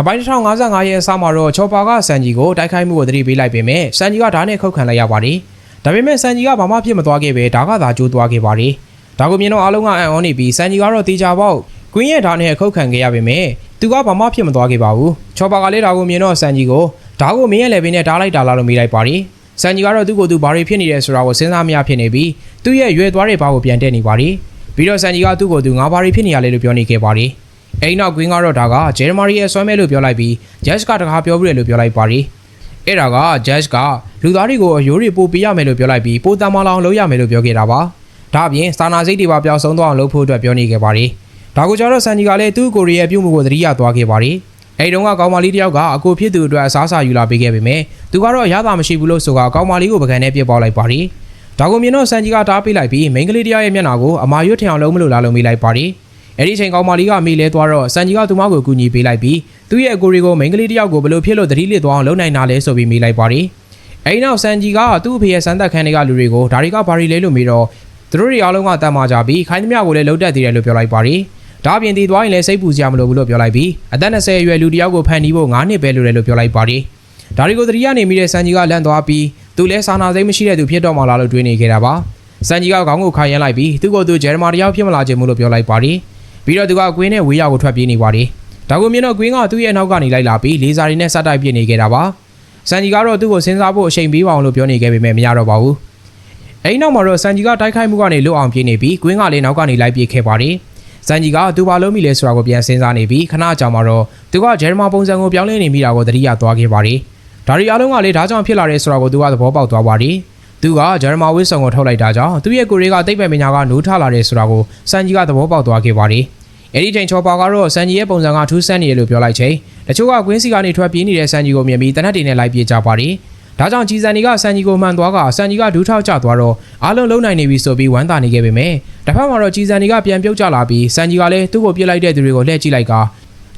အပိုင်း1055ရဲ့အစမှာတော့ချော်ပါကစန်ဂျီကိုတိုက်ခိုက်မှုကိုသတိပေးလိုက်ပေမဲ့စန်ဂျီကဓာတ်နဲ့ခုတ်ခံလိုက်ရပါတယ်။ဒါပေမဲ့စန်ဂျီကဘာမှဖြစ်မသွားခဲ့ပဲဓာတ်ကသာကျိုးသွားခဲ့ပါတယ်။ဒါကိုမြင်တော့အားလုံးကအံ့ဩနေပြီးစန်ဂျီကတော့တေချာပေါက်ကွင်းရဲ့ဓာတ်နဲ့ခုတ်ခံခဲ့ရပေမဲ့သူကဘာမှဖြစ်မသွားခဲ့ပါဘူး။ချော်ပါကလည်းဒါကိုမြင်တော့စန်ဂျီကိုဓာတ်ကိုမင်းရဲ့လေပင်နဲ့ဓာတ်လိုက်တာလားလို့မေးလိုက်ပါတယ်။စန်ဂျီကတော့သူ့ကိုယ်သူဘာတွေဖြစ်နေတယ်ဆိုတာကိုစဉ်းစားမရဖြစ်နေပြီးသူ့ရဲ့ရွယ်သွားတဲ့ဘာကိုပြန်တက်နေပါတယ်။ပြီးတော့စန်ဂျီကသူ့ကိုယ်သူငါဘာတွေဖြစ်နေရလဲလို့ပြောနေခဲ့ပါတယ်။ အိမ်နောက်ကွင်းကတော့ဒါကဂျယ်မာရီရဲ့ဆွမ်းမဲလို့ပြောလိုက်ပြီးဂျက်စ်ကတခါပြောပြတယ်လို့ပြောလိုက်ပါတယ်။အဲ့ဒါကဂျက်စ်ကလူသားတွေကိုအယိုးတွေပို့ပေးရမယ်လို့ပြောလိုက်ပြီးပိုတန်မလောင်လုပ်ရမယ်လို့ပြောခဲ့တာပါ။ဒါအပြင်စာနာစိတ်တွေပါပျောက်ဆုံးသွားအောင်လုပ်ဖို့အတွက်ပြောနေခဲ့ပါတယ်။ဒါကိုကျတော့ဆန်ဂျီကလည်းသူ့ကိုရီးယားပြုမှုကိုသတိရသွားခဲ့ပါတယ်။အဲ့တုန်းကကောင်မလေးတယောက်ကအကိုဖြစ်သူအတွက်အစားအစာယူလာပေးခဲ့ပေမဲ့သူကတော့ရတာမရှိဘူးလို့ဆိုကကောင်မလေးကိုပကံနဲ့ပြစ်ပေါက်လိုက်ပါတယ်။ဒါကိုမြင်တော့ဆန်ဂျီကတားပေးလိုက်ပြီးမိန်းကလေးတယောက်ရဲ့မျက်နှာကိုအမာရွတ်ထင်အောင်လုံးမလို့လားလို့မိလိုက်ပါတယ်။ အဲ့ဒီအချိန်ကောင်မလေးကမိလဲသွားတော့စန်ကြီးကသူမကိုကူညီပေးလိုက်ပြီးသူ့ရဲ့အကိုရီကိုမိန်းကလေးတယောက်ကိုဘလို့ဖြစ်လို့သတိလစ်သွားအောင်လုပ်နိုင်တာလဲဆိုပြီးမိလိုက်ပါတယ်။အဲ့ဒီနောက်စန်ကြီးကသူ့အဖေရဲ့စမ်းသက်ခန်းတွေကလူတွေကိုဒါတွေကဘာတွေလဲလို့မေးတော့သူတို့တွေအားလုံးကတတ်မှကြပြီးခိုင်းသမျှကိုလည်းလှုပ်တက်သေးတယ်လို့ပြောလိုက်ပါတယ်။ဒါအပြင်တည်သွားရင်လည်းစိတ်ပူစရာမလိုဘူးလို့ပြောလိုက်ပြီးအသက်20အရွယ်လူတယောက်ကိုဖန်တီးဖို့9နှစ်ပဲလိုတယ်လို့ပြောလိုက်ပါတယ်။ဒါတွေကိုသတိရနေမိတဲ့စန်ကြီးကလန့်သွားပြီးသူလည်းစာနာစိတ်မရှိတဲ့သူဖြစ်တော့မှလားလို့တွေးနေခဲ့တာပါ။စန်ကြီးကခေါင်းကိုခါရမ်းလိုက်ပြီးသူ့ကိုယ်သူဂျယ်မာတယောက်ဖြစ်မလာခြင်းမို့လို့ပြောလိုက်ပါတယ်။ ပြီးတော့သူကကွင်းနဲ့ဝေးရကိုထွက်ပြေးနေပါတယ်။ဒါကိုမြင်တော့ကွင်းကသူ့ရဲ့နောက်ကနေလိုက်လာပြီးလေဆာတွေနဲ့စက်တိုက်ပြစ်နေခဲ့တာပါ။စန်ဂျီကတော့သူ့ကိုစဉ်းစားဖို့အချိန်ပေးပါအောင်လို့ပြောနေခဲ့ပေမဲ့မရတော့ပါဘူး။အဲဒီနောက်မှာတော့စန်ဂျီကတိုက်ခိုက်မှုကနေလွတ်အောင်ပြေးနေပြီးကွင်းကလည်းနောက်ကနေလိုက်ပြေးခဲ့ပါတယ်။စန်ဂျီကသူဘာလို့မိလဲဆိုတာကိုပြန်စဉ်းစားနေပြီးခဏကြာမှတော့သူကဂျယ်မာပုံစံကိုပြောင်းလဲနေမိတာကိုသတိရသွားခဲ့ပါတယ်။ဒါရီအားလုံးကလည်းဒါကြောင့်ဖြစ်လာတဲ့ဆိုတာကိုသူကသဘောပေါက်သွားပါတယ်။ သူကဂျယ်မာဝစ်ဆောင်ကိုထုတ်လိုက်တာကြောင့်သူ့ရဲ့ကိုရီးကတိတ်ပဲမညာကနိုးထလာတယ်ဆိုတာကိုစန်ဂျီကသဘောပေါက်သွားခဲ့ပါတယ်။အဲ့ဒီချိန်ချော်ပါကတော့စန်ဂျီရဲ့ပုံစံကထူးဆန်းနေတယ်လို့ပြောလိုက်ချိန်တချို့ကကွင်းစီကနေထွက်ပြေးနေတဲ့စန်ဂျီကိုမြင်ပြီးတနက်တွေနဲ့လိုက်ပြေးကြပါတယ်။ဒါကြောင့်ဂျီဇန်နီကစန်ဂျီကိုမှန်သွားကစန်ဂျီကဒူးထောက်ကျသွားတော့အားလုံးလုံးနိုင်နေပြီဆိုပြီးဝမ်းသာနေခဲ့ပေမဲ့တစ်ဖက်မှာတော့ဂျီဇန်နီကပြန်ပြုတ်ကျလာပြီးစန်ဂျီကလည်းသူ့ကိုပြစ်လိုက်တဲ့သူတွေကိုလှည့်ကြည့်လိုက်က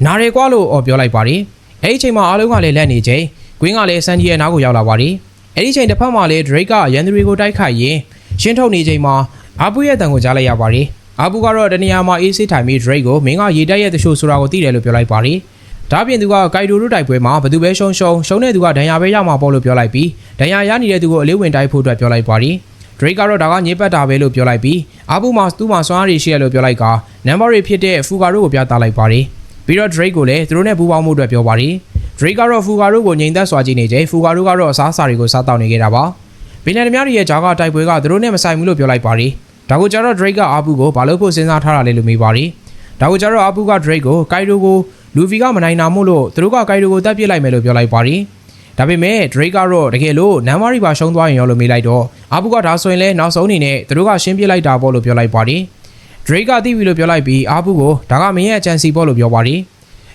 နားရဲကွာလို့အော်ပြောလိုက်ပါတယ်။အဲ့ဒီချိန်မှာအားလုံးကလည်းလက်နေချိန်ကွင်းကလည်းစန်ဂျီရဲ့နားကိုရောက်လာပါတယ်။ အဲ့ဒီချိန်တစ်ဖက်မှာလည်းဒရိတ်ကရန်သူတွေကိုတိုက်ခိုက်ရင်းရှင်းထုတ်နေချိန်မှာအာပူရဲ့တန်ကိုကြားလိုက်ရပါတယ်။အာဘူကတော့တနေရာမှာအေးဆေးထိုင်ပြီး Drake ကိုမင်းကရေတက်ရဲ့တချို့ဆိုတာကိုသိတယ်လို့ပြောလိုက်ပါတယ်။ဒါပြင်သူကကိုက်ဒိုတို့တိုက်ပွဲမှာဘသူပဲရှုံရှုံရှုံတဲ့သူကဒဏ်ရာပဲရမှာပေါ့လို့ပြောလိုက်ပြီးဒဏ်ရာရနေတဲ့သူကိုအလေးဝင်တိုက်ဖို့အတွက်ပြောလိုက်ပါတယ်။ Drake ကတော့ဒါကညစ်ပတ်တာပဲလို့ပြောလိုက်ပြီးအာဘူမှာသူ့မှာစွမ်းအားတွေရှိရလို့ပြောလိုက်ကနံပါတ်တွေဖြစ်တဲ့ဖူကာတို့ကိုပြသလိုက်ပါတယ်။ပြီးတော့ Drake ကိုလည်းသူတို့နဲ့ပူးပေါင်းမှုအတွက်ပြောပါတယ်။ Drake ကတော့ဖူကာတို့ကိုငြိမ်သက်စွာကြည့်နေချိန်ဖူကာတို့ကတော့အစားအစာတွေကိုစားတောက်နေခဲ့တာပါ။ဗီလန်သမားတွေရဲ့ဂျာကတိုက်ပွဲကသူတို့နဲ့မဆိုင်ဘူးလို့ပြောလိုက်ပါတယ်။ဒါကိုကျတော့ Drake ကအာပူကိုဘာလို့ဖို့စဉ်းစားထားတာလဲလို့မေးပါတယ်။ဒါကိုကျတော့အာပူက Drake ကိုကိုက်ဒိုကိုလူဗီကမနိုင်တာမို့လို့သူတို့ကကိုက်ဒိုကိုတပ်ပစ်လိုက်မယ်လို့ပြောလိုက်ပါတယ်။ဒါပေမဲ့ Drake ကတော့တကယ်လို့နမ်မာရီပါရှုံးသွားရင်ရောလို့မေးလိုက်တော့အာပူကဒါဆိုရင်လဲနောက်ဆုံးအနေနဲ့သူတို့ကရှင်းပြလိုက်တာပေါ့လို့ပြောလိုက်ပါတယ်။ Drake ကသိပြီလို့ပြောလိုက်ပြီးအာပူကိုဒါကမင်းရဲ့အချန်စီပေါ့လို့ပြောပါတ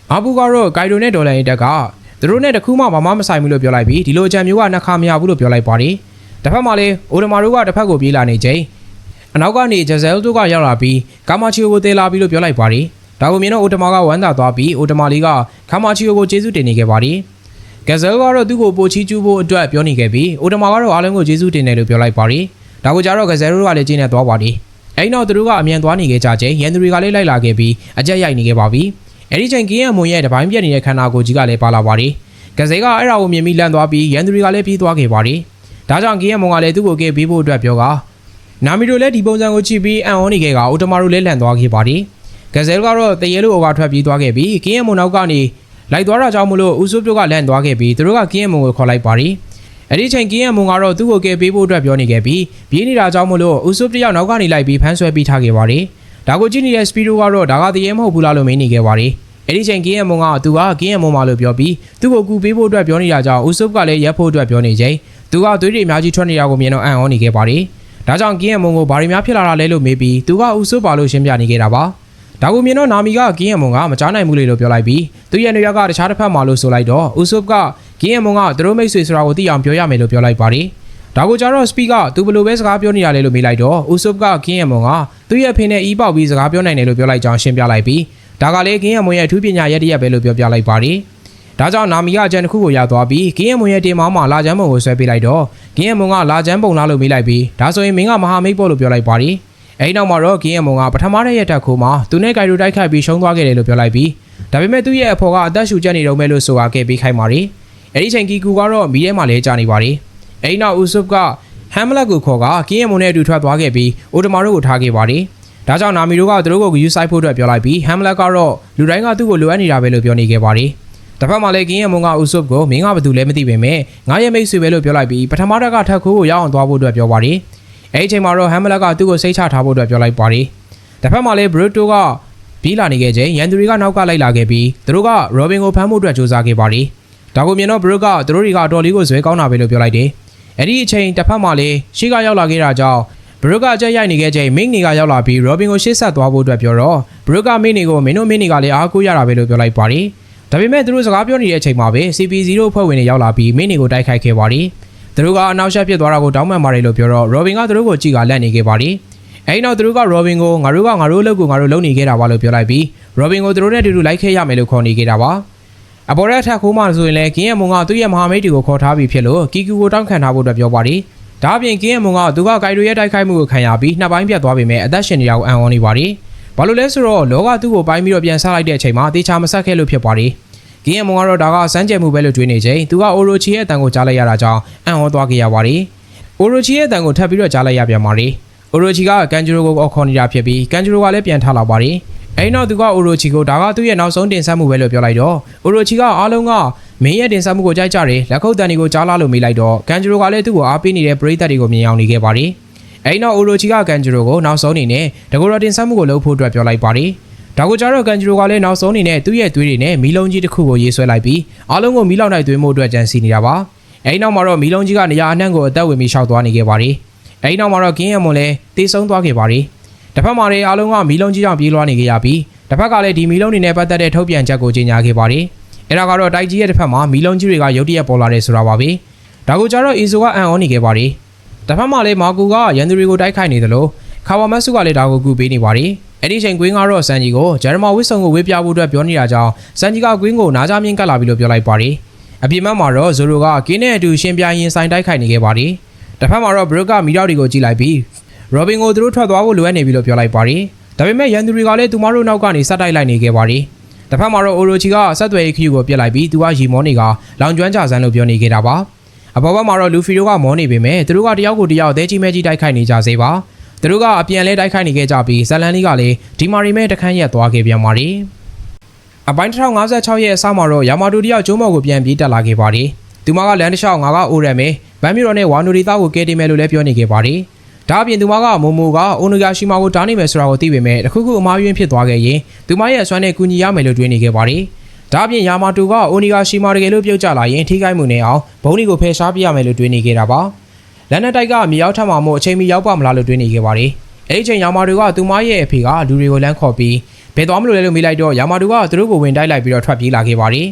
ယ်။အာပူကတော့ကိုက်ဒိုနဲ့ဒေါ်လာရင်တက်ကသူတို့နဲ့တခုမှဘာမှမဆိုင်ဘူးလို့ပြောလိုက်ပြီးဒီလိုအချန်မျိုးကနှစ်ခါမရဘူးလို့ပြောလိုက်ပါတယ်။တစ်ဖက်မှာလည်းအိုဒမာတို့ကတစ်ဖက်ကိုပြေးလာနေချိန်အနောက်ကနေဂျဇယ်တို့ကရောက်လာပြီးကာမာချီယိုကိုတေးလာပြီးလို့ပြောလိုက်ပါတယ်။ဒါကိုမြင်တော့အိုတမာကဝမ်းသာသွားပြီးအိုတမာလေးကကာမာချီယိုကိုကျေးဇူးတင်နေခဲ့ပါတယ်။ဂဇယ်ကတော့သူ့ကိုပိုချီကျူးဖို့အတွက်ပြောနေခဲ့ပြီးအိုတမာကတော့အားလုံးကိုကျေးဇူးတင်တယ်လို့ပြောလိုက်ပါတယ်။ဒါကိုကြတော့ဂဇယ်တို့ကလည်းကျင်းနေသွားပါတယ်။အဲဒီနောက်သူတို့ကအမြန်သွားနေခဲ့ကြချိန်ရန်သူတွေကလည်းလိုက်လာခဲ့ပြီးအကြက်ရိုက်နေခဲ့ပါပြီ။ အဲဒီချိန်ကင်းရမွန်ရဲ့တပိုင်းပြက်နေတဲ့ခန္ဓာကိုယ်ကြီးကလည်းပါလာပါတယ်။ဂဇယ်ကအဲ့ဒါကိုမြင်ပြီးလန့်သွားပြီးရန်သူတွေကလည်းပြေးသွားခဲ့ပါတယ်။ဒါကြောင့်ကင်းရမွန်ကလည်းသူ့ကိုကဲပေးဖို့အတွက်ပြောကနာမီတို့လည်းဒီပုံစံကိုကြည့်ပြီးအံ့ဩနေခဲ့ကအိုတမာတို့လည်းလန့်သွားခဲ့ပါတယ်။ဂဇယ်ကတော့တရေလိုအော်ကထွက်ပြေးသွားခဲ့ပြီးကင်းရမွန်နောက်ကနေလိုက်သွားတာကြောင့်မလို့ဦးစိုးပြိုကလန့်သွားခဲ့ပြီးသူတို့ကကင်းရမွန်ကိုခေါ်လိုက်ပါတယ်။အဲ့ဒီချိန်ကင်းရမွန်ကတော့သူ့ကိုကယ်ပေးဖို့အတွက်ပြောနေခဲ့ပြီးပြေးနေတာကြောင့်မလို့ဦးစိုးတယောက်နောက်ကနေလိုက်ပြီးဖမ်းဆွဲပြီးထားခဲ့ပါတယ်။ ဒါကိုကြည့်နေတဲ့စပီဒိုကတော့ဒါကတရေမဟုတ်ဘူးလားလို့မင်းနေခဲ့ပါတယ်။အဲ့ဒီချိန်ကင်းရမွန်ကသူကကင်းရမွန်မလို့ပြောပြီးသူ့ကိုကူပေးဖို့အတွက်ပြောနေတာကြောင့်ဦးစိုးကလည်းရက်ဖို့အတွက်ပြောနေချိန်သူကသွေးတွေအများကြီးထွက်နေတာကိုမြင်တော့အံ့ဩနေခဲ့ပါတယ်။ဒါကြောင့်ကင်းရဲ့မုံကိုဘာတွေများဖြစ်လာတာလဲလို့မေးပြီးသူကဥဆုပါလို့ရှင်းပြနေခဲ့တာပါ။ဒါကိုမြင်တော့နာမီကကင်းရဲ့မုံကမကြားနိုင်ဘူးလေလို့ပြောလိုက်ပြီးသူရဲ့နေရာကတခြားတစ်ဖက်မှာလို့ဆိုလိုက်တော့ဥဆုကကင်းရဲ့မုံကသူတို့မိတ်ဆွေဆိုတာကိုသိအောင်ပြောရမယ်လို့ပြောလိုက်ပါတယ်။ ဒါကိုကြတော့စပီကသူဘယ်လိုပဲစကားပြောနေရလဲလို့မေးလိုက်တော့ဥဆုကကင်းရဲ့မုံကသူ့ရဲ့ဖေနဲ့အီးပေါက်ပြီးစကားပြောနိုင်တယ်လို့ပြောလိုက်ကြောင်းရှင်းပြလိုက်ပြီးဒါကလည်းကင်းရဲ့မုံရဲ့အထူးပညာရက်တရက်ပဲလို့ပြောပြလိုက်ပါတယ်။ဒါကြောင့်နာမီကအကြံတစ်ခုကိုရသွားပြီးကင်းရဲ့မွန်ရဲ့တင်မောင်းမှာလာချမ်းပုံကိုဆွဲပေးလိုက်တော့ကင်းရဲ့မွန်ကလာချမ်းပုံလားလို့မေးလိုက်ပြီးဒါဆိုရင်မင်းကမဟာမိတ်ပေါ့လို့ပြောလိုက်ပါတယ်အဲဒီနောက်မှာတော့ကင်းရဲ့မွန်ကပထမတဲ့ရက်တက်ခိုးမှာသူနဲ့ဂိုင်ရိုတိုက်ခိုက်ပြီးရှုံးသွားခဲ့တယ်လို့ပြောလိုက်ပြီးဒါပေမဲ့သူ့ရဲ့အဖော်ကအသက်ရှူကျက်နေတော့မယ်လို့ဆိုအားခဲ့ပေးခိုင်းပါတယ်အဲ့ဒီချိန်ကီကူကတော့မီးထဲမှာလဲကြာနေပါတယ် အဲ့ဒီနောက်ဦးဆုပ်ကဟမ်မလက်ကိုခေါ်ကကင်းရမွန်နဲ့အတူထွက်သွားခဲ့ပြီးအိုတမာတို့ကိုထားခဲ့ပါတယ်ဒါကြောင့်နာမီတို့ကသူတို့ကိုယူဆိုင်ဖို့အတွက်ပြောလိုက်ပြီးဟမ်မလက်ကတော့လူတိုင်းကသူ့ကိုလိုအပ်နေတာပဲလို့ပြောနေခဲ့ပါတယ်တစ်ဖက်မှာလည်းကင်းရမွန်ကဦးဆုပ်ကိုမင်းကဘာတူလဲမသိပေမဲ့ငါရဲ့မိတ်ဆွေပဲလို့ပြောလိုက်ပြီးပထမတက်ကထက်ခိုးကိုရောက်အောင်သွားဖို့အတွက်ပြောပါတယ်အဲ့ဒီချိန်မှာတော့ဟမ်မလက်ကသူ့ကိုစိတ်ချထားဖို့အတွက်ပြောလိုက်ပါတယ်တစ်ဖက်မှာလည်းဘရူတိုကပြေးလာနေခဲ့ချိန်ရန်သူတွေကနောက်ကလိုက်လာခဲ့ပြီးသူတို့ကရောဘင်ကိုဖမ်းဖို့အတွက်ကြိုးစားခဲ့ပါတယ်ဒါကိုမြင်တော့ဘရူကသူတို့တွေကအတော်လေးကိုဇွဲကောင်းတာပဲလို့ပြောလိုက်တယ် အဲ့ဒီအချိန်တစ်ဖက်မှာလည်းရှေ့ကရောက်လာခဲ့တာကြောင့်ဘရူကအကြက်ရိုက်နေခဲ့ချိန်မင်းနေကရောက်လာပြီးရောဘင်ကိုရှေ့ဆက်သွားဖို့အတွက်ပြောတော့ဘရူကမင်းနေကိုမင်းတို့မင်းနေကလည်းအားကိုးရတာပဲလို့ပြောလိုက်ပါတယ်ဒါပေမဲ့သူတို့စကားပြောနေတဲ့အချိန်မှာပဲ CP0 ဖွဲ့ဝင်တွေရောက်လာပြီးမင်းနေကိုတိုက်ခိုက်ခဲ့ပါတယ်သူတို့ကအနောက်ရှက်ဖြစ်သွားတာကိုတောင်းပန်ပါတယ်လို့ပြောတော့ရောဘင်ကသူတို့ကိုကြည့်ကလက်နေခဲ့ပါတယ်အဲဒီနောက်သူတို့ကရောဘင်ကိုငါတို့ကငါတို့အလုပ်ကိုငါတို့လုပ်နေခဲ့တာပါလို့ပြောလိုက်ပြီးရောဘင်ကိုသူတို့နဲ့အတူတူလိုက်ခဲ့ရမယ်လို့ခေါ်နေခဲ့တာပါ အပေါ်ရက်ထက်ခိုးမှဆိုရင်လည်းကင်းရမုံကသူ့ရဲ့မဟာမိတ်တွေကိုခေါ်ထားပြီးဖြစ်လို့ကီကူကိုတောင်းခံထားဖို့အတွက်ပြောပါတယ်ဒါအပြင်ကင်းရမုံကသူကဂိုင်ရိုရဲ့တိုက်ခိုက်မှုကိုခံရပြီးနှစ်ပိုင်းပြတ်သွားပေမဲ့အသက်ရှင်နေရအောင်အံ့ဩနေပါတယ်ဘာလို့လဲဆိုတော့လောကသူ့ကိုပိုင်းပြီးတော့ပြန်ဆလိုက်တဲ့အချိန်မှာတေချာမဆက်ခဲ့လို့ဖြစ်ပါတယ်ကင်းရမုံကတော့ဒါကစမ်းကြဲမှုပဲလို့တွေးနေချိန်သူကအိုရိုချီရဲ့အတန်ကိုကြားလိုက်ရတာကြောင့်အံ့ဩသွားခဲ့ရပါတယ်အိုရိုချီရဲ့အတန်ကိုထပ်ပြီးတော့ကြားလိုက်ရပြန်ပါတယ်အိုရိုချီကကန်ဂျူရိုကိုအော်ခေါ်နေတာဖြစ်ပြီးကန်ဂျူရိုကလည်းပြန်ထလာပါတယ် အဲ့နောက်သူကအိုရိုချီကိုဒါကသူ့ရဲ့နောက်ဆုံးတင်ဆက်မှုပဲလို့ပြောလိုက်တော့အိုရိုချီကအားလုံးကမင်းရဲ့တင်ဆက်မှုကိုကြိုက်ကြတယ်လက်ခုပ်တန်တွေကိုကြားလာလို့မေးလိုက်တော့ကန်ဂျူရိုကလည်းသူ့ကိုအားပေးနေတဲ့ပရိသတ်တွေကိုမြင်အောင်နေခဲ့ပါတယ်အဲ့နောက်အိုရိုချီကကန်ဂျူရိုကိုနောက်ဆုံးအနေနဲ့တကူတော်တင်ဆက်မှုကိုလုပ်ဖို့အတွက်ပြောလိုက်ပါတယ်ဒါကိုကြတော့ကန်ဂျူရိုကလည်းနောက်ဆုံးအနေနဲ့သူ့ရဲ့သွေးတွေနဲ့မီလုံးကြီးတစ်ခုကိုရေးဆွဲလိုက်ပြီးအားလုံးကိုမီလောက်နိုင်သွေးမှုအတွက်ကြံစီနေတာပါအဲ့နောက်မှာတော့မီလုံးကြီးကနေရာအနှံ့ကိုအသက်ဝင်ပြီးရှောက်သွားနေခဲ့ပါတယ်အဲ့နောက်မှာတော့ကင်းရမွန်လည်းတေဆုံးသွားခဲ့ပါတယ် တစ်ဖက်မှာလည်းအားလုံးကမီလုံးကြီးကြောင့်ပြေးလွှားနေခဲ့ရပြီးတစ်ဖက်ကလည်းဒီမီလုံးတွေနဲ့ပတ်သက်တဲ့ထုတ်ပြန်ချက်ကိုကြေညာခဲ့ပါတယ်အဲ့ဒါကတော့တိုက်ကြီးရဲ့တစ်ဖက်မှာမီလုံးကြီးတွေကရုတ်တရက်ပေါ်လာတယ်ဆိုတာပါပဲဒါကိုကြတော့အီဆိုကအန်အောနေခဲ့ပါတယ်တစ်ဖက်မှာလည်းမာကူကရန်သူတွေကိုတိုက်ခိုက်နေတယ်လို့ခါဝါမတ်စုကလည်းဒါကိုကူပေးနေပါတယ်အဲ့ဒီချိန်ကွင်းကတော့စန်ဂျီကိုဂျာရမာဝစ်ဆုံကိုဝေးပြဖို့အတွက်ပြောနေတာကြောင့်စန်ဂျီကကွင်းကိုနားကြမြင့်ကတ်လာပြီလို့ပြောလိုက်ပါတယ်အပြင်ဘက်မှာတော့ဇိုရိုကကင်းနဲ့အတူရှင်ပြိုင်ရင်ဆိုင်တိုက်ခိုက်နေခဲ့ပါတယ်တစ်ဖက်မှာတော့ဘရုကမီတော့တွေကိုကြည့်လိုက်ပြီး ရောဘင်ကိုသူတို့ထွက်သွားဖို့လိုအပ်နေပြီလို့ပြောလိုက်ပါတယ်ဒါပေမဲ့ရန်သူတွေကလည်းသူမတို့နောက်ကနေစက်တိုက်လိုက်နေခဲ့ပါတယ်တစ်ဖက်မှာတော့အိုရိုချီကဆက်သွယ်ရေးခရီးကိုပြစ်လိုက်ပြီးသူကရီမောနေကလောင်ကျွမ်းကြဆန်းလို့ပြောနေခဲ့တာပါအပေါ်ဘက်မှာတော့လူဖီတို့ကမောနေပေမဲ့သူတို့ကတယောက်ကိုတယောက်အသေးကြီးမဲကြီးတိုက်ခိုက်နေကြစေပါသူတို့ကအပြန်လဲတိုက်ခိုက်နေခဲ့ကြပြီးဇလန်လီကလည်းဒီမာရီမဲတခန်းရက်သွားခဲ့ပြန်ပါတယ်အပိုင်း1056ရဲ့အစမှာတော့ယာမာတူတယောက်ကျိုးမော်ကိုပြန်ပြေးတက်လာခဲ့ပါတယ်သူမကလန်တလျှောက်ငါကအိုရမ်မဲဗန်မီရောနဲ့ဝါနိုရီသားကိုကဲတင်မယ်လို့လည်းပြောနေခဲ့ပါတယ် ဒါအပြင်သူမကမိုမိုကအိုနိုယာရှိမာကိုတားနေမယ်ဆိုတာကိုသိပေမဲ့တခုခုအမားယွင်းဖြစ်သွားခဲ့ရင်သူမရဲ့အစွမ်းနဲ့ကူညီရမယ်လို့တွေးနေခဲ့ပါတယ်ဒါအပြင်ယာမာတူကအိုနီယာရှိမာတကယ်လို့ပြုတ်ကျလာရင်ထိခိုက်မှုနဲ့အောင်ဘုံဒီကိုဖယ်ရှားပြရမယ်လို့တွေးနေခဲ့တာပါလက်နက်တိုက်ကမြေရောက်ထပ်မှာမို့အချိန်မီရောက်ပါမလားလို့တွေးနေခဲ့ပါတယ်အဲ့ဒီချိန်ယာမာတူကသူမရဲ့အဖေကလူတွေကိုလမ်းခေါ်ပြီးဘယ်သွားမလို့လဲလို့မေးလိုက်တော့ယာမာတူကသူတို့ကိုဝင်တိုက်လိုက်ပြီးတော့ထွက်ပြေးလာခဲ့ပါတယ်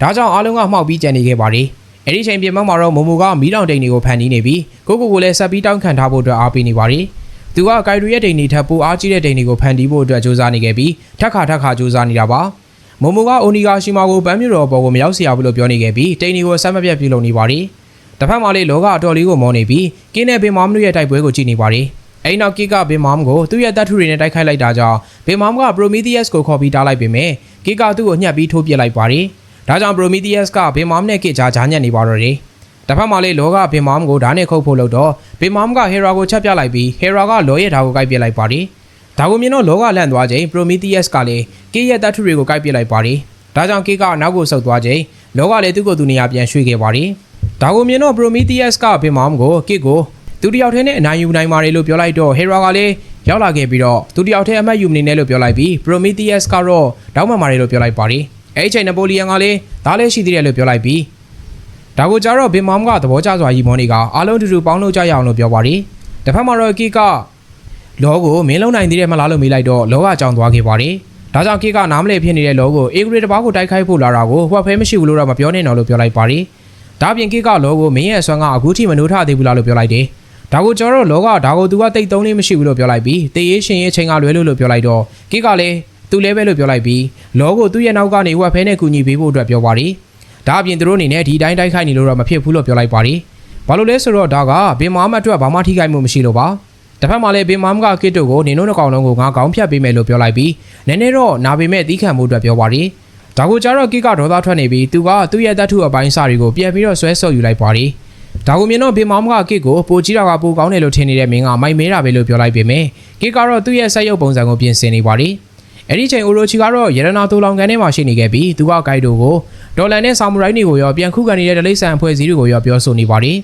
ဒါကြောင့်အားလုံးကမှောက်ပြီးကြံနေခဲ့ပါတယ် အဲ့ဒီချိန်ပြင်မမှာတော့မမိုကမီးတောင်တိန်တွေကိုဖန်တီးနေပြီးကိုကိုကိုလည်းဆက်ပြီးတောင်းခံထားဖို့အတွက်အားပေးနေပါတယ်။သူကဂိုင်ရီရဲ့တိန်တွေထပ်ပိုအားကြီးတဲ့တိန်တွေကိုဖန်တီးဖို့အတွက်စူးစမ်းနေခဲ့ပြီးထက်ခါထက်ခါစူးစမ်းနေတာပါ။မမိုကအိုနီဂါရှိမာကိုပန်းမြို့တော်ပေါ်ကိုမရောက်စီရဘူးလို့ပြောနေခဲ့ပြီးတိန်တွေကိုဆက်မပြတ်ပြုလုပ်နေပါတယ်။တစ်ဖက်မှာလည်းလောကအတော်လေးကိုမောနေပြီးကင်းနဲ့ဘင်မမ်တို့ရဲ့တိုက်ပွဲကိုကြည့်နေပါတယ်။အဲ့နောက်ကိကဘင်မမ်ကိုသူ့ရဲ့တပ်ထုတွေနဲ့တိုက်ခိုက်လိုက်တာကြောင့်ဘင်မမ်ကပရိုမီသီယပ်စ်ကိုခေါ်ပြီးတားလိုက်ပေမဲ့ကိကသူ့ကိုညှက်ပြီးထိုးပစ်လိုက်ပါတယ်။ ဒါကြောင့် Prometheus ကဘင်မမ်နဲ့ကိကြားကြားညက်နေပါတော့တယ်။တစ်ဖက်မှာလည်းလောကဘင်မမ်ကိုဓာတ်နဲ့ခုတ်ဖို့လုပ်တော့ဘင်မမ်ကဟေရာကိုချက်ပြလိုက်ပြီးဟေရာကလောရဲ့ဓာတ်ကိုကိုက်ပစ်လိုက်ပါတယ်။ဒါကိုမြင်တော့လောကလန့်သွားချိန် Prometheus ကလည်းကိရဲ့တပ်ထုတွေကိုကိုက်ပစ်လိုက်ပါတယ်။ဒါကြောင့်ကိကနောက်ကိုဆုတ်သွားချိန်လောကလည်းသူ့ကိုယ်သူနေရာပြန်ရွှေ့ခဲ့ပါတယ်။ဒါကိုမြင်တော့ Prometheus ကဘင်မမ်ကိုကိကိုသူတယောက်တည်းနဲ့အနိုင်ယူနိုင်ပါတယ်လို့ပြောလိုက်တော့ဟေရာကလည်းရောက်လာခဲ့ပြီးတော့သူတယောက်တည်းအမှတ်ယူမနေနဲ့လို့ပြောလိုက်ပြီး Prometheus ကတော့တောင်းပန်ပါတယ်လို့ပြောလိုက်ပါတယ်။ အဲ့ဒီချိန်နပိုလီယန်ကလည်းဒါလည်းရှိသေးတယ်လို့ပြောလိုက်ပြီးဒါကိုကြတော့ဘင်မမ်ကသဘောကျစွာရီမောနေကအားလုံးတူတူပေါင်းလို့ကြရအောင်လို့ပြောပါတယ်။တစ်ဖက်မှာတော့ကီကလောကိုမင်းလုံးနိုင်သေးတယ်မလားလို့မေးလိုက်တော့လောကကြောင်သွားခဲ့ပါတယ်။ဒါကြောင့်ကီကနားမလည်ဖြစ်နေတဲ့လောကိုအေဂရီတဘာကိုတိုက်ခိုက်ဖို့လာတာကိုဟွက်ဖဲမရှိဘူးလို့တော့မပြောနဲ့တော့လို့ပြောလိုက်ပါတယ်။ဒါပြင်ကီကလောကိုမင်းရဲ့အစွမ်းကအခုထိမနှိုးထသေးဘူးလားလို့ပြောလိုက်တယ်။ဒါကိုကျွန်တော်တို့လောကဒါကိုသူကတိတ်သုံးလေးမရှိဘူးလို့ပြောလိုက်ပြီးတေးရေးရှင်ရဲ့အချိန်ကလွဲလို့လို့ပြောလိုက်တော့ကီကလည်း သူလဲပဲလို့ပြောလိုက်ပြီးလောကိုသူ့ရဲ့နောက်ကနေဟွက်ဖဲနဲ့ကူညီပေးဖို့အတွက်ပြောပါတယ်။ဒါအပြင်သူတို့အနေနဲ့ဒီတိုင်းတိုက်ခိုက်နေလို့တော့မဖြစ်ဘူးလို့ပြောလိုက်ပါတယ်။ဘာလို့လဲဆိုတော့ဒါကဘင်မာမအတွက်ဘာမှထိခိုက်မှုမရှိလို့ပါ။တစ်ဖက်မှာလည်းဘင်မာမကကစ်တို့ကိုနင်တို့နှစ်ကောင်လုံးကိုငါကောင်းဖြတ်ပေးမယ်လို့ပြောလိုက်ပြီးနည်းနည်းတော့နာပေမဲ့တီးခံမှုအတွက်ပြောပါတယ်။ဒါကိုကြတော့ကိကဒေါသထွက်နေပြီးသူကသူ့ရဲ့တတ်ထုအပိုင်းစာတွေကိုပြန်ပြီးတော့ဆွဲဆော့ယူလိုက်ပါတယ်ဒါကိုမြင်တော့ဘေမောင်ကကိကိုပိုကြီးတာကပိုကောင်းတယ်လို့ထင်နေတဲ့မင်းကမိုက်မဲတာပဲလို့ပြောလိုက်ပေမဲ့ကိကတော့သူ့ရဲ့ဆက်ရုပ်ပုံစံကိုပြင်ဆင်နေပါတယ် အဲ့ဒီချိန်အိုရိုချီကတော့ရတနာတူလောင်ကန်ထဲမှာရှိနေခဲ့ပြီးသူကဂိုက်ဒိုကိုဒေါ်လန်နဲ့ဆာမူရိုင်းတွေကိုရောပြန်ခုခံနေတဲ့ဒလိဆန်အဖွဲ့အစည်းတွေကိုရောပြောဆိုနေပါတယ်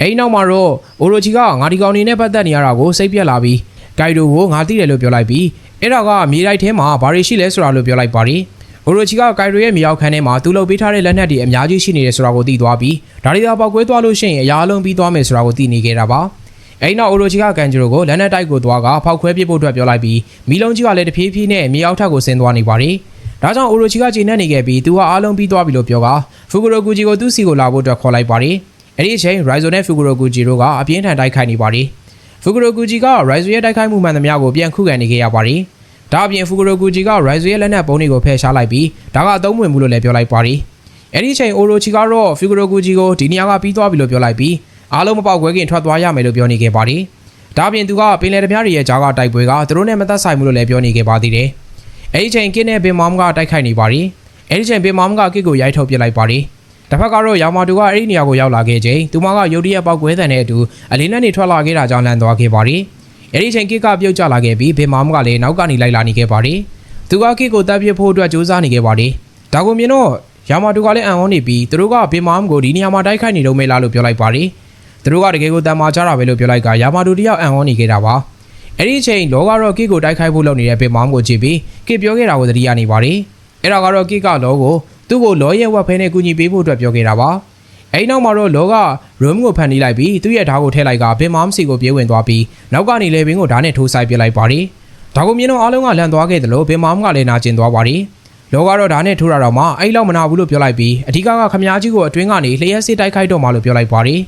အဲ့ဒီနောက်မှာတော့အိုရိုချီကငါဒီကောင်နေနဲ့ပတ်သက်နေရတာကိုစိတ်ပြက်လာပြီးဂိုက်ဒိုကိုငါသိတယ်လို့ပြောလိုက်ပြီးအဲ့ဒါကမြေတိုက်ထဲမှာဘာတွေရှိလဲဆိုတာလို့ပြောလိုက်ပါတယ်အိုရိုချီကဂိုက်ဒိုရဲ့မြေအောက်ခန်းထဲမှာသူ့လုပ်ပေးထားတဲ့လက်နက်တွေအများကြီးရှိနေတယ်ဆိုတာကိုသိသွားပြီးဒါတွေသာပေါက်ကွဲသွားလို့ရှိရင်အရာအလုံးပြီးသွားမယ်ဆိုတာကိုသိနေခဲ့တာပါ အဲ့နောက်အိုရိုချီကကန်ဂျရိုကိုလက်နက်တိုက်ကိုသွားကဖောက်ခွဲပစ်ဖို့အတွက်ပြောလိုက်ပြီးမီလုံးကြီးကလည်းတဖြည်းဖြည်းနဲ့မြေအောက်ထပ်ကိုဆင်းသွားနေပါတယ်ဒါကြောင့်အိုရိုချီကဂျင်းနဲ့နေခဲ့ပြီးသူကအားလုံးပြီးသွားပြီလို့ပြောကဖူဂရိုဂူဂျီကိုသူ့စီကိုလာဖို့အတွက်ခေါ်လိုက်ပါတယ်အဲ့ဒီအချိန်ရိုင်ဇိုနဲ့ဖူဂရိုဂူဂျီတို့ကအပြင်းထန်တိုက်ခိုက်နေပါတယ်ဖူဂရိုဂူဂျီကရိုင်ဇိုရဲ့တိုက်ခိုက်မှုမှန်သမျှကိုပြန်ခုခံနေခဲ့ရပါတယ်ဒါအပြင်ဖူဂရိုဂူဂျီကရိုင်ဇိုရဲ့လက်နက်ပုံးတွေကိုဖယ်ရှားလိုက်ပြီးဒါကအသုံးဝင်မှုလို့လည်းပြောလိုက်ပါတယ်အဲ့ဒီအချိန်အိုရိုချီကတော့ဖူဂရိုဂူဂျီကိုဒီနေရာကပြီးသွားပြီလို့ပြောလိုက်ပြီး အားလုံးမပေါက်ကွဲခင်ထွက်သွားရမယ်လို့ပြောနေခဲ့ပါတယ်ဒါအပြင်သူကပင်လယ်ဓမြတွေရဲ့ဂျာကတိုက်ပွဲကသူတို့နဲ့မသက်ဆိုင်ဘူးလို့လည်းပြောနေခဲ့ပါသေးတယ်အဲ့ဒီအချိန်ကင်းနဲ့ဘင်မောင်ကတိုက်ခိုက်နေပါတယ်အဲ့ဒီအချိန်ဘင်မောင်ကကစ်ကိုရိုက်ထုတ်ပစ်လိုက်ပါတယ်တစ်ဖက်ကတော့ရောင်မာတူကအဲ့ဒီနေရာကိုရောက်လာခဲ့ချိန်သူမကရုတ်တရက်ပေါက်ကွဲတဲ့နဲ့အတူအလင်းနဲ့နေထွက်လာခဲ့တာကြောင့်လန့်သွားခဲ့ပါတယ်အဲ့ဒီအချိန်ကစ်ကပြုတ်ကျလာခဲ့ပြီးဘင်မောင်ကလည်းနောက်ကနေလိုက်လာနေခဲ့ပါတယ်သူကကစ်ကိုတပ်ပစ်ဖို့အတွက်ကြိုးစားနေခဲ့ပါတယ်ဒါကိုမြင်တော့ရောင်မာတူကလည်းအံ့ဩနေပြီးသူတို့ကဘင်မောင်ကိုဒီနေရာမှာတိုက်ခိုက်နေတော့မေးလားလို့ပြောလိုက်ပါတယ် သူတို့ကတကယ်ကိုတန်မာကြတာပဲလို့ပြောလိုက်ကရာမာတူတယောက်အံ့ဩနေခဲ့တာပါအဲ့ဒီအချိန်လောကတော့ကစ်ကိုတိုက်ခိုက်ဖို့လုပ်နေတဲ့ဘင်မောင်ကိုကြည့်ပြီးကစ်ပြောခဲ့တာကိုသတိရနေပါတယ်အဲ့ဒါကတော့ကစ်ကလောကိုသူ့ကိုလောရဲ့ဝက်ဖဲနဲ့ကူညီပေးဖို့အတွက်ပြောခဲ့တာပါအဲ့နောက်မှာတော့လောကရုံးကိုဖန်တီးလိုက်ပြီးသူ့ရဲ့ဓာတ်ကိုထည့်လိုက်ကဘင်မောင်စီကိုပြေးဝင်သွားပြီးနောက်ကနေလေဘင်းကိုဓာတ်နဲ့ထိုးဆိုင်ပစ်လိုက်ပါတယ်ဒါကိုမြင်တော့အားလုံးကလန့်သွားခဲ့တယ်လို့ဘင်မောင်ကလည်းနာကျင်သွားပါတယ်လောကတော့ဓာတ်နဲ့ထိုးတာတော့မှအဲ့လောက်မနာဘူးလို့ပြောလိုက်ပြီးအဓိကကခမားကြီးကိုအတွင်းကနေလျှက်စစ်တိုက်ခိုက်တော့မှလို့ပြောလိုက်ပါတယ်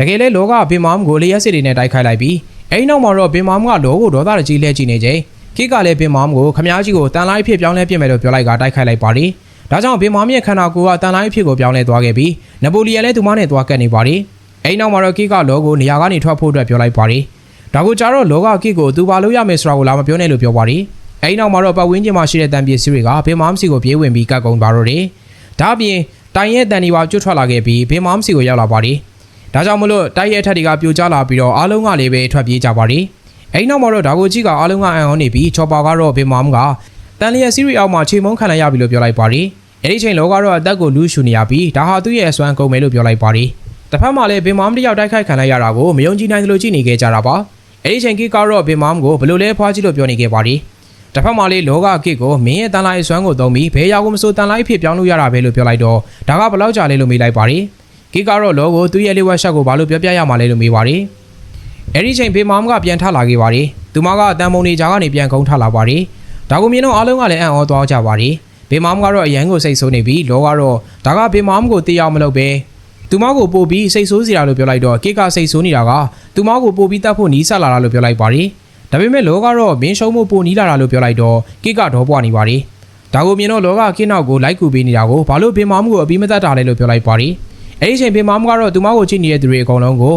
တကယ်လဲလောကဘင်မောင်ကိုလျှက်စစ်တွေနဲ့တိုက်ခိုက်လိုက်ပြီးအဲ့နောက်မှာတော့ဘင်မောင်ကလောကိုဒေါသတကြီးလှည့်ကြည့်နေချိန်ကိကလည်းဘင်မောင်ကိုခမားကြီးကိုတန်လိုက်ဖြစ်ပြောင်းလဲပြစ်မယ်လို့ပြောလိုက်ကတိုက်ခိုက်လိုက်ပါတယ်ဒါကြောင့်ဘင်မောင်ရဲ့ခန္ဓာကိုယ်ကတန်လိုက်ဖြစ်ကိုပြောင်းလဲသွားခဲ့ပြီးနပိုလီယန်လည်းသူမနဲ့သွားကတ်နေပါတယ်အဲ့နောက်မှာတော့ကိကလောကိုနေရာကနေထွက်ဖို့အတွက်ပြောလိုက်ပါတယ်ဒါကိုကြတော့လောကကိကိုသူပါလို့ရမယ်ဆိုတာကိုလာမပြောနဲ့လို့ပြောပါတယ်အဲ့နောက်မှာတော့ပတ်ဝန်းကျင်မှာရှိတဲ့တံပစ္စည်းတွေကဘင်မောင်စီကိုပြေးဝင်ပြီးကတ်ကုန်ပါတော့တယ်ဒါအပြင်တိုင်ရဲ့တန်ဒီပါကျွတ်ထွက်လာခဲ့ပြီးဘင်မောင်စီကိုရောက်လာပါတယ် ဒါကြောင့်မလို့တိုက်ရဲ့အထက်တွေကပြိုကျလာပြီးတော့အားလုံးကလည်းပဲထွက်ပြေးကြပါတယ်အဲ့နောက်မှာတော့ဒါကိုကြည့်ကအားလုံးကအံ့ဩနေပြီးချော်ပါကတော့ဘင်မောင်ကတန်လျက်စီရီအောက်မှာချိန်မုံခံလိုက်ရပြီလို့ပြောလိုက်ပါတယ်အဲ့ဒီချိန်လောကတော့အသက်ကိုလူးရှူနေရပြီးဒါဟာသူ့ရဲ့အစွမ်းကုန်မယ်လို့ပြောလိုက်ပါတယ်တစ်ဖက်မှာလည်းဘင်မောင်တယောက်တိုက်ခိုက်ခံလိုက်ရတာကိုမယုံကြည်နိုင်သလိုကြည့်နေခဲ့ကြတာပါအဲ့ဒီချိန်ကိကတော့ဘင်မောင်ကိုဘယ်လိုလဲဖွားကြည့်လို့ပြောနေခဲ့ပါတယ်တစ်ဖက်မှာလေးလောကကိကိုမင်းရဲ့တန်လိုက်အစွမ်းကိုသုံးပြီးဘဲရောက်ကိုမစိုးတန်လိုက်ဖြစ်ပြောင်းလို့ရတာပဲလို့ပြောလိုက်တော့ဒါကဘယ်လောက်ကြာလဲလို့မေးလိုက်ပါတယ် ကိကတော့လောကိုသူ့ရဲ့လေးဝက်ရှက်ကိုဘာလို့ပြောပြရမှာလဲလို့မေးပါတယ်အဲ့ဒီချိန်ဘေမောင်ကပြန်ထလာခဲ့ပါတယ်သူမကအတန်မုံနေကြားကနေပြန်ခုံထလာပါတယ်ဒါကိုမြင်တော့အားလုံးကလည်းအံ့ဩသွားကြပါတယ်ဘေမောင်ကတော့အရန်ကိုစိတ်ဆိုးနေပြီးလောကတော့ဒါကဘေမောင်ကိုတေးအောင်မလုပ်ပဲသူမကိုပို့ပြီးစိတ်ဆိုးစီတာလို့ပြောလိုက်တော့ကိကစိတ်ဆိုးနေတာကသူမကိုပို့ပြီးတတ်ဖို့နီးစပ်လာတာလို့ပြောလိုက်ပါတယ်ဒါပေမဲ့လောကတော့မင်းရှုံးမှုပိုနီးလာတာလို့ပြောလိုက်တော့ကိကတော့ပွားနေပါတယ်ဒါကိုမြင်တော့လောကကင်းနောက်ကိုလိုက်ကူပေးနေတာကိုဘာလို့ဘေမောင်ကိုအပြီးမတတ်တာလဲလို့ပြောလိုက်ပါတယ် အဲ့ဒီချိန်ဘေမောင်ကတော့သူမကိုချစ်နေတဲ့သူတွေအကုန်လုံးကို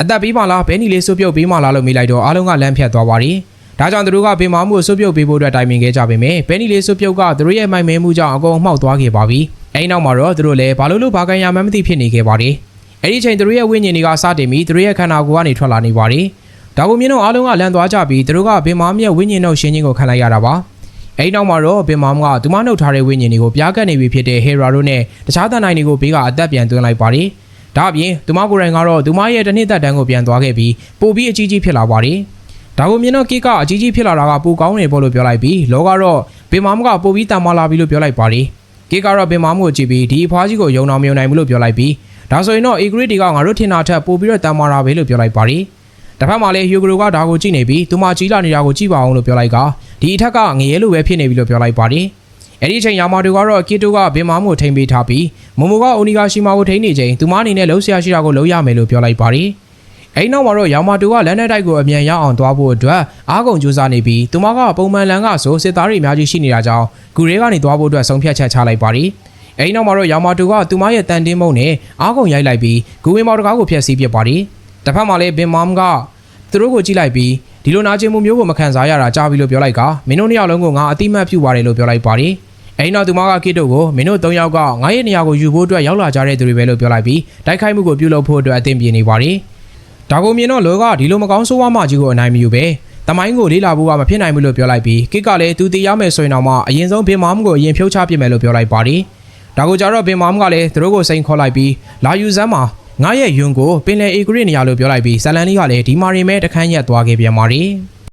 အသက်ပေးပါလားဘဲနီလေးစွပ်ပြုတ်ပေးပါလားလို့မေးလိုက်တော့အားလုံးကလမ်းဖြတ်သွားပါတယ်ဒါကြောင့်သူတို့ကဘေမောင်မှုကိုစွပ်ပြုတ်ပေးဖို့အတွက်တိုင်ပင်ခဲ့ကြပေမဲ့ဘဲနီလေးစွပ်ပြုတ်ကသူတို့ရဲ့မိုင်မဲမှုကြောင့်အကုန်မှောက်သွားခဲ့ပါပြီအဲဒီနောက်မှာတော့သူတို့လည်းဘာလို့လို့ဘာကန်ရမှန်းမသိဖြစ်နေခဲ့ပါတယ်အဲ့ဒီချိန်သူတို့ရဲ့ဝိညာဉ်တွေကစတင်ပြီးသူတို့ရဲ့ခန္ဓာကိုယ်ကနေထွက်လာနေပါတယ်ဒါကိုမြင်တော့အားလုံးကလန့်သွားကြပြီးသူတို့ကဘေမောင်ရဲ့ဝိညာဉ်နှုတ်ရှင်းခြင်းကိုခံလိုက်ရတာပါ အဲဒီနောက်မှာတော့ဘေမောင်ကသူမနှုတ်ထားတဲ့ဝိညာဉ်တွေကိုပြားကတ်နေပြီဖြစ်တဲ့ဟေရာတို့နဲ့တခြားတန်တိုင်းတွေကိုဘေးကအသက်ပြန်သွင်းလိုက်ပါတယ်ဒါအပြင်သူမကိုယ်တိုင်ကတော့သူမရဲ့တစ်နှစ်သက်တမ်းကိုပြန်သွားခဲ့ပြီးပိုပြီးအကြီးကြီးဖြစ်လာပါတယ်ဒါကိုမြင်တော့ကိကအကြီးကြီးဖြစ်လာတာကပိုကောင်းနေဖို့လို့ပြောလိုက်ပြီးလောကတော့ဘေမောင်ကပိုပြီးတန်မာလာပြီလို့ပြောလိုက်ပါတယ်ကိကတော့ဘေမောင်ကိုကြည့်ပြီးဒီအဖွားကြီးကိုယုံတော်မယုံနိုင်ဘူးလို့ပြောလိုက်ပြီးဒါဆိုရင်တော့ A grade တွေကငါတို့ထင်တာထက်ပိုပြီးတော့တန်မာလာပဲလို့ပြောလိုက်ပါတယ် တစ်ဖက်မှာလည်းဟျူဂရိုကဒါကိုကြည့်နေပြီးသူမကြီးလာနေတာကိုကြည့်ပါအောင်လို့ပြောလိုက်ကဒီအထက်ကငရဲလိုပဲဖြစ်နေပြီလို့ပြောလိုက်ပါတယ်အဲ့ဒီအချိန်ယာမာတူကတော့ကီတိုကဘင်မာမှုထိန်ပေးထားပြီးမမိုကအိုနီဂါရှီမာကိုထိန်နေချိန်သူမအနေနဲ့လှုပ်ရှားရှိတာကိုလှုပ်ရမယ်လို့ပြောလိုက်ပါတယ်အဲ့နောက်မှာတော့ယာမာတူကလန်နဲ့တိုက်ကိုအမြန်ရအောင်သွားဖို့အတွက်အားကုန်ကြိုးစားနေပြီးသူမကပုံမှန်လန်ကဆိုစစ်သားတွေအများကြီးရှိနေတာကြောင့်ဂူရဲကနေသွားဖို့အတွက်ဆုံးဖြတ်ချက်ချလိုက်ပါတယ်အဲ့နောက်မှာတော့ယာမာတူကသူမရဲ့တန်တင်းမုံနဲ့အားကုန်ရိုက်လိုက်ပြီးဂူဝင်မော်တကားကိုဖျက်ဆီးပစ်ပါတယ် တစ်ဖက်မှာလည်းဘင်မမ်ကသူတို့ကိုကြည့်လိုက်ပြီးဒီလိုနာကျင်မှုမျိုးကိုမခံစားရတာကြားပြီလို့ပြောလိုက်ကမင်းတို့နှစ်ယောက်လုံးကိုငါအတိမတ်ပြုပါတယ်လို့ပြောလိုက်ပါတယ်အိမ်နောက်သူမကကိတ်တို့ကိုမင်းတို့၃ယောက်ကငါရဲ့နေရာကိုယူဖို့အတွက်ရောက်လာကြတဲ့သူတွေပဲလို့ပြောလိုက်ပြီးတိုက်ခိုက်မှုကိုပြုလုပ်ဖို့အတွက်အသင့်ပြင်နေပါတယ်။ဒါကိုမြင်တော့လောကဒီလိုမကောင်းဆိုးဝါးမှကြီးကိုအနိုင်မယူပဲတမိုင်းကိုလေးလာဖို့ကမဖြစ်နိုင်ဘူးလို့ပြောလိုက်ပြီးကိတ်ကလည်းသူတည်ရမယ်ဆိုရင်တော့မှအရင်ဆုံးဘင်မာမ်ကိုအရင်ဖြုတ်ချပစ်မယ်လို့ပြောလိုက်ပါတယ်။ဒါကိုကြတော့ဘင်မာမ်ကလည်းသူတို့ကိုစိန်ခေါ်လိုက်ပြီးလာယူစမ်းမှာ ငါရဲ့ယွန်းကိုပင်လယ်အေဂရစ်နေရာလို့ပြောလိုက်ပြီးဇလန်လီကလည်းဒီမာရီမဲတခန်းရက်သွားခဲ့ပြန်ပါတယ်။